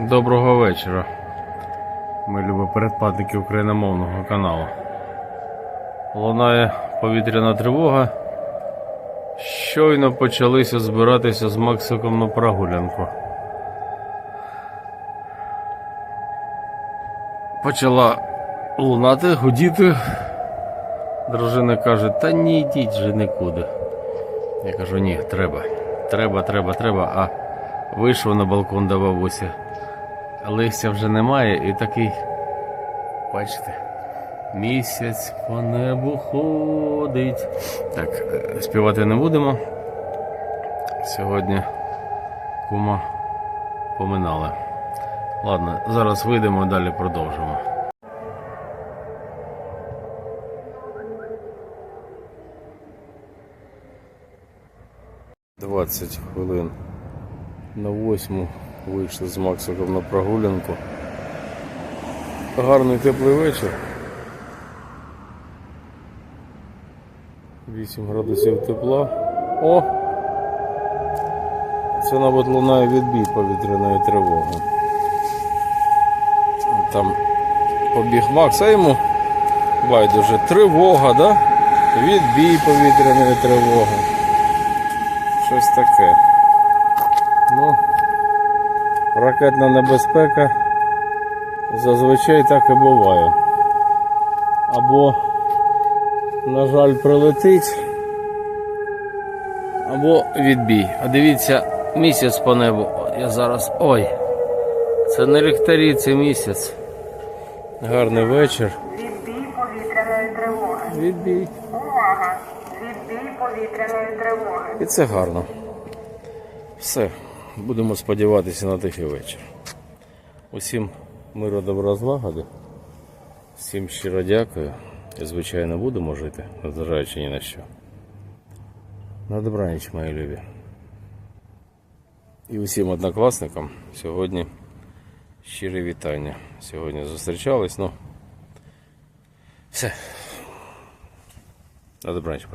Доброго вечора. Ми любі передплатники україномовного каналу. Лунає повітряна тривога. Щойно почалися збиратися з Максиком на прогулянку. Почала лунати, гудіти. Дружина каже, та ні йдіть же нікуди. Я кажу, ні, треба. Треба, треба, треба. А вийшов на балкон до бабусі. Листя вже немає і такий. Бачите, місяць по небу ходить. Так, е, співати не будемо. Сьогодні кума поминали. Ладно, зараз вийдемо, далі продовжимо. Двадцять хвилин на восьму вийшли з Максиком на прогулянку. Гарний теплий вечір. 8 градусів тепла. О! Це, мабуть, лунає відбій повітряної тривоги. Там побіг Макс, а йому байдуже тривога, да? Відбій повітряної тривоги. Щось таке. Ну, ракетна небезпека зазвичай так і буває. Або, на жаль, прилетить, або відбій. А дивіться, місяць по небу. Я зараз. Ой! Це не ліхтарі, це місяць. Гарний вечір. Відбій повітряної тривоги. Відбій. Увага! Відбій повітряної тривоги. І це гарно. Все. Будемо сподіватися на тихий вечір. Усім миру добра злагоди. Всім щиро дякую. І, звичайно, будемо жити, незважаючи ні на що. На добраніч, мої любі. І усім однокласникам сьогодні щирі вітання. Сьогодні зустрічались, ну. Все. На добраніч.